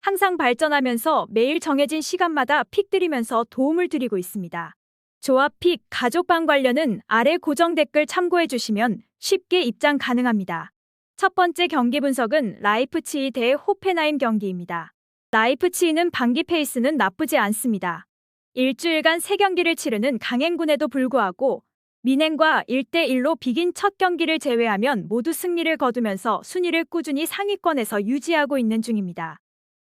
항상 발전하면서 매일 정해진 시간마다 픽 드리면서 도움을 드리고 있습니다. 조합 픽 가족방 관련은 아래 고정 댓글 참고해 주시면 쉽게 입장 가능합니다. 첫 번째 경기 분석은 라이프치히 대 호펜하임 경기입니다. 라이프치히는 반기 페이스는 나쁘지 않습니다. 일주일간 3경기를 치르는 강행군에도 불구하고 미넨과 1대1로 비긴 첫 경기를 제외하면 모두 승리를 거두면서 순위를 꾸준히 상위권에서 유지하고 있는 중입니다.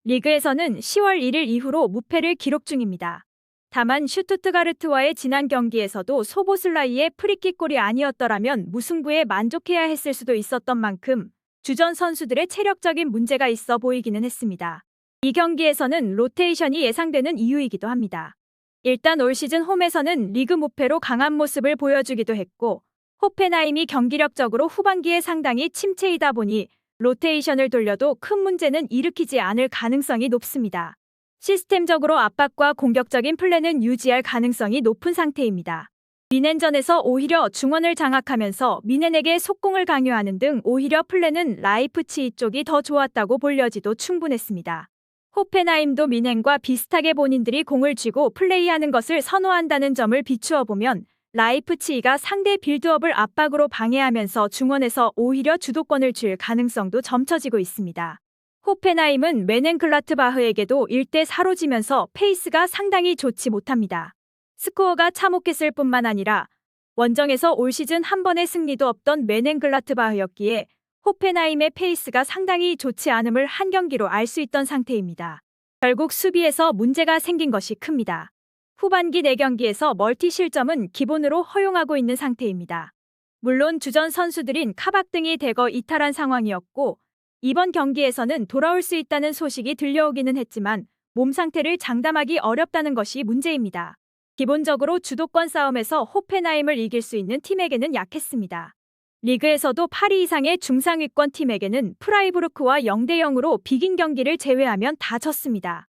리그에서는 10월 1일 이후로 무패를 기록 중입니다. 다만 슈투트가르트와의 지난 경기에서도 소보슬라이의 프리킥골이 아니었더라면 무승부에 만족해야 했을 수도 있었던 만큼 주전 선수들의 체력적인 문제가 있어 보이기는 했습니다. 이 경기에서는 로테이션이 예상되는 이유이기도 합니다. 일단 올 시즌 홈에서는 리그 무패로 강한 모습을 보여주기도 했고 호펜하임이 경기력적으로 후반기에 상당히 침체이다 보니 로테이션을 돌려도 큰 문제는 일으키지 않을 가능성이 높습니다. 시스템적으로 압박과 공격적인 플랜은 유지할 가능성이 높은 상태입니다. 미넨전에서 오히려 중원을 장악하면서 미넨에게 속공을 강요하는 등 오히려 플랜은 라이프치히 쪽이 더 좋았다고 볼려지도 충분했습니다. 호펜하임도 미넨과 비슷하게 본인들이 공을 쥐고 플레이하는 것을 선호한다는 점을 비추어 보면 라이프치히가 상대 빌드업을 압박으로 방해하면서 중원에서 오히려 주도권을 줄 가능성도 점쳐지고 있습니다. 호펜하임은 메넨클라트바흐에게도 1대4로 지면서 페이스가 상당히 좋지 못합니다. 스코어가 참혹했을 뿐만 아니라 원정에서 올 시즌 한 번의 승리도 없던 메넨글라트바흐였기에 호펜하임의 페이스가 상당히 좋지 않음을 한 경기로 알 수 있던 상태입니다. 결국 수비에서 문제가 생긴 것이 큽니다. 후반기 4경기에서 멀티 실점은 기본으로 허용하고 있는 상태입니다. 물론 주전 선수들인 카박 등이 대거 이탈한 상황이었고 이번 경기에서는 돌아올 수 있다는 소식이 들려오기는 했지만 몸 상태를 장담하기 어렵다는 것이 문제입니다. 기본적으로 주도권 싸움에서 호펜하임을 이길 수 있는 팀에게는 약했습니다. 리그에서도 8위 이상의 중상위권 팀에게는 프라이부르크와 0대 0으로 비긴 경기를 제외하면 다 졌습니다.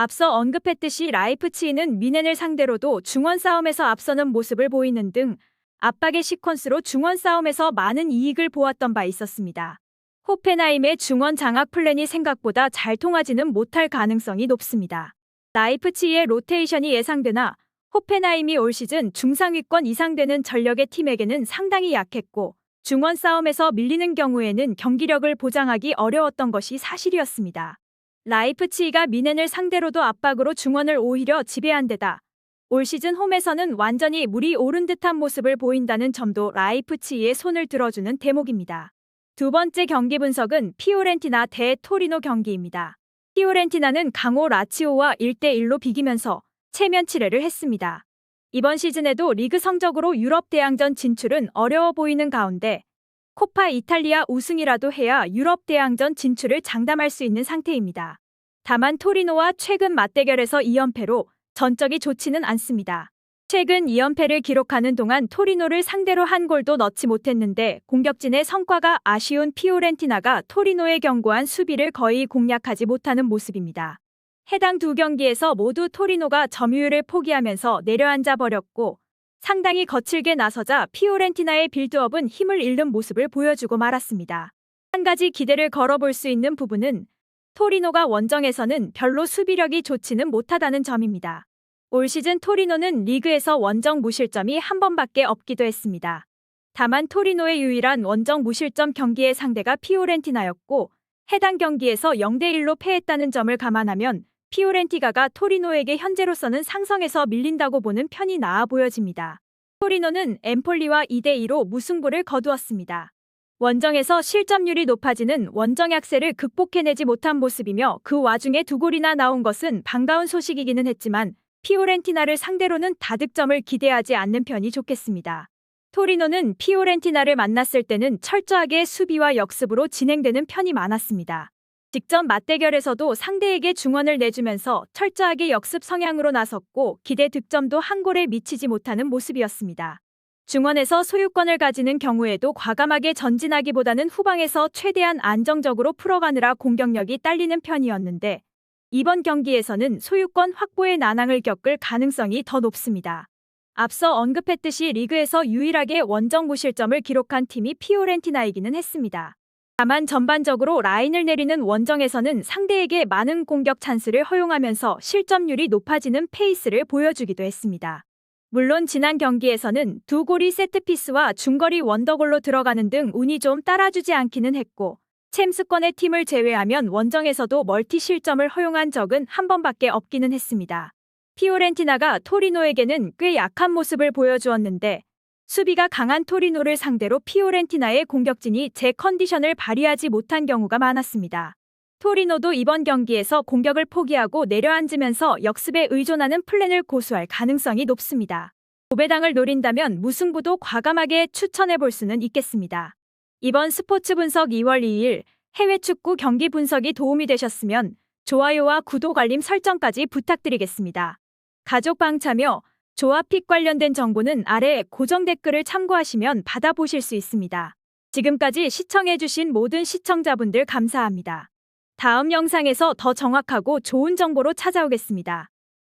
앞서 언급했듯이 라이프치히는 미넨을 상대로도 중원 싸움에서 앞서는 모습을 보이는 등 압박의 시퀀스로 중원 싸움에서 많은 이익을 보았던 바 있었습니다. 호펜하임의 중원 장악 플랜이 생각보다 잘 통하지는 못할 가능성이 높습니다. 라이프치히의 로테이션이 예상되나 호펜하임이 올 시즌 중상위권 이상 되는 전력의 팀에게는 상당히 약했고 중원 싸움에서 밀리는 경우에는 경기력을 보장하기 어려웠던 것이 사실이었습니다. 라이프치히가 미넨을 상대로도 압박으로 중원을 오히려 지배한 데다 올 시즌 홈에서는 완전히 물이 오른 듯한 모습을 보인다는 점도 라이프치히의 손을 들어주는 대목입니다. 두 번째 경기 분석은 피오렌티나 대 토리노 경기입니다. 피오렌티나는 강호 라치오와 1대1로 비기면서 체면 치레를 했습니다. 이번 시즌에도 리그 성적으로 유럽 대항전 진출은 어려워 보이는 가운데 코파 이탈리아 우승이라도 해야 유럽 대항전 진출을 장담할 수 있는 상태입니다. 다만 토리노와 최근 맞대결에서 2연패로 전적이 좋지는 않습니다. 최근 2연패를 기록하는 동안 토리노를 상대로 한 골도 넣지 못했는데 공격진의 성과가 아쉬운 피오렌티나가 토리노의 견고한 수비를 거의 공략하지 못하는 모습입니다. 해당 두 경기에서 모두 토리노가 점유율을 포기하면서 내려앉아 버렸고 상당히 거칠게 나서자 피오렌티나의 빌드업은 힘을 잃는 모습을 보여주고 말았습니다. 한 가지 기대를 걸어볼 수 있는 부분은 토리노가 원정에서는 별로 수비력이 좋지는 못하다는 점입니다. 올 시즌 토리노는 리그에서 원정 무실점이 한 번밖에 없기도 했습니다. 다만 토리노의 유일한 원정 무실점 경기의 상대가 피오렌티나였고 해당 경기에서 0대1로 패했다는 점을 감안하면 피오렌티나가 토리노에게 현재로서는 상성에서 밀린다고 보는 편이 나아 보여집니다. 토리노는 엠폴리와 2대2로 무승부를 거두었습니다. 원정에서 실점률이 높아지는 원정 약세를 극복해내지 못한 모습이며 그 와중에 두 골이나 나온 것은 반가운 소식이기는 했지만 피오렌티나를 상대로는 다득점을 기대하지 않는 편이 좋겠습니다. 토리노는 피오렌티나를 만났을 때는 철저하게 수비와 역습으로 진행되는 편이 많았습니다. 직전 맞대결에서도 상대에게 중원을 내주면서 철저하게 역습 성향으로 나섰고 기대 득점도 한 골에 미치지 못하는 모습이었습니다. 중원에서 소유권을 가지는 경우에도 과감하게 전진하기보다는 후방에서 최대한 안정적으로 풀어가느라 공격력이 딸리는 편이었는데 이번 경기에서는 소유권 확보의 난항을 겪을 가능성이 더 높습니다. 앞서 언급했듯이 리그에서 유일하게 원정 무실점을 기록한 팀이 피오렌티나이기는 했습니다. 다만 전반적으로 라인을 내리는 원정에서는 상대에게 많은 공격 찬스를 허용하면서 실점률이 높아지는 페이스를 보여주기도 했습니다. 물론 지난 경기에서는 두 골이 세트피스와 중거리 원더골로 들어가는 등 운이 좀 따라주지 않기는 했고 챔스권의 팀을 제외하면 원정에서도 멀티 실점을 허용한 적은 한 번밖에 없기는 했습니다. 피오렌티나가 토리노에게는 꽤 약한 모습을 보여주었는데 수비가 강한 토리노를 상대로 피오렌티나의 공격진이 제 컨디션을 발휘하지 못한 경우가 많았습니다. 토리노도 이번 경기에서 공격을 포기하고 내려앉으면서 역습에 의존하는 플랜을 고수할 가능성이 높습니다. 도배당을 노린다면 무승부도 과감하게 추천해 볼 수는 있겠습니다. 이번 스포츠 분석 2월 2일 해외 축구 경기 분석이 도움이 되셨으면 좋아요와 구독 알림 설정까지 부탁드리겠습니다. 가족 방 참여, 조합픽 관련된 정보는 아래 고정 댓글을 참고하시면 받아보실 수 있습니다. 지금까지 시청해주신 모든 시청자분들 감사합니다. 다음 영상에서 더 정확하고 좋은 정보로 찾아오겠습니다.